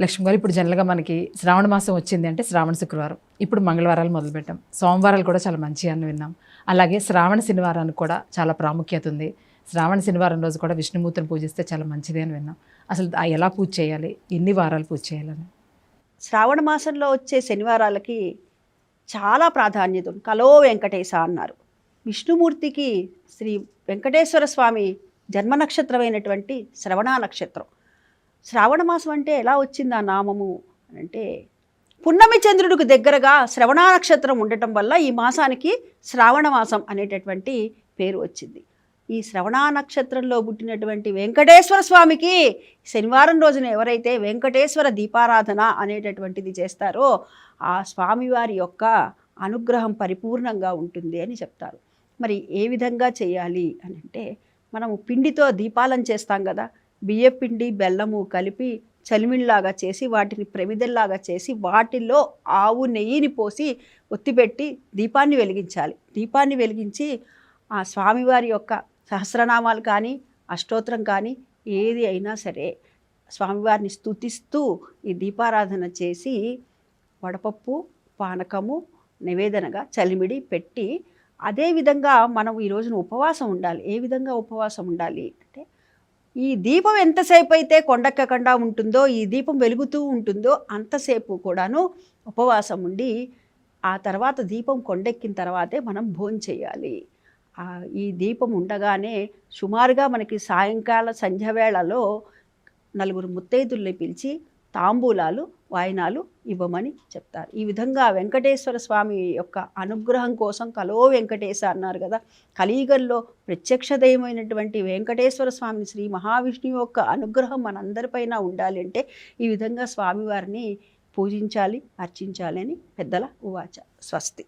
లక్ష్మి గారు ఇప్పుడు జనరల్గా మనకి శ్రావణ మాసం వచ్చింది అంటే శ్రావణ శుక్రవారం. ఇప్పుడు మంగళవారాలు మొదలుపెట్టాం. సోమవారాలు కూడా చాలా మంచి అని విన్నాం. అలాగే శ్రావణ శనివారానికి కూడా చాలా ప్రాముఖ్యత ఉంది. శ్రావణ శనివారం రోజు కూడా విష్ణుమూర్తిని పూజిస్తే చాలా మంచిది అని విన్నాం. అసలు ఎలా పూజ చేయాలి? ఎన్ని వారాలు పూజ చేయాలని? శ్రావణ మాసంలో వచ్చే శనివారాలకి చాలా ప్రాధాన్యత ఉంది. కలో వెంకటేశ అన్నారు. విష్ణుమూర్తికి శ్రీ వెంకటేశ్వర స్వామి జన్మ నక్షత్రమైనటువంటి శ్రవణ నక్షత్రం. శ్రావణ మాసం అంటే ఎలా వచ్చింది ఆ నామము అని అంటే పున్నమి చంద్రుడికి దగ్గరగా శ్రవణ నక్షత్రం ఉండటం వల్ల ఈ మాసానికి శ్రావణ మాసం అనేటటువంటి పేరు వచ్చింది. ఈ శ్రవణ నక్షత్రంలో పుట్టినటువంటి వెంకటేశ్వర స్వామికి శనివారం రోజున ఎవరైతే వెంకటేశ్వర దీపారాధన అనేటటువంటిది చేస్తారో ఆ స్వామివారి యొక్క అనుగ్రహం పరిపూర్ణంగా ఉంటుంది అని చెప్తారు. మరి ఏ విధంగా చేయాలి అని అంటే మనము పిండితో దీపాలను చేస్తాం కదా బియ్యపిండి బెల్లము కలిపి చలిమిళ్ళలాగా చేసి వాటిని ప్రమిదల్లాగా చేసి వాటిల్లో ఆవు నెయ్యిని పోసి ఒత్తిపెట్టి దీపాన్ని వెలిగించాలి. దీపాన్ని వెలిగించి ఆ స్వామివారి యొక్క సహస్రనామాలు కానీ అష్టోత్తరం కానీ ఏది అయినా సరే స్వామివారిని స్తుతిస్తూ ఈ దీపారాధన చేసి వడపప్పు పానకము నివేదనగా చలిమిడి పెట్టి అదేవిధంగా మనం ఈ రోజున ఉపవాసం ఉండాలి. ఏ విధంగా ఉపవాసం ఉండాలి అంటే ఈ దీపం ఎంతసేపు అయితే కొండెక్కకుండా ఉంటుందో ఈ దీపం వెలుగుతూ ఉంటుందో అంతసేపు కూడాను ఉపవాసం ఉండి ఆ తర్వాత దీపం కొండెక్కిన తర్వాతే మనం భోజనం చేయాలి. ఈ దీపం ఉండగానే సుమారుగా మనకి సాయంకాల సంధ్యవేళలో నలుగురు ముత్తైదుల్ని పిలిచి తాంబూలాలు వాయినాలు ఇవ్వమని చెప్తారు. ఈ విధంగా వెంకటేశ్వర స్వామి యొక్క అనుగ్రహం కోసం కలో వెంకటేశ అన్నారు కదా. కలియుగంలో ప్రత్యక్ష దయమైనటువంటి వెంకటేశ్వర స్వామి శ్రీ మహావిష్ణువు యొక్క అనుగ్రహం మనందరిపైన ఉండాలి అంటే ఈ విధంగా స్వామివారిని పూజించాలి అర్చించాలి అని పెద్దల ఉవాచ. స్వస్తి.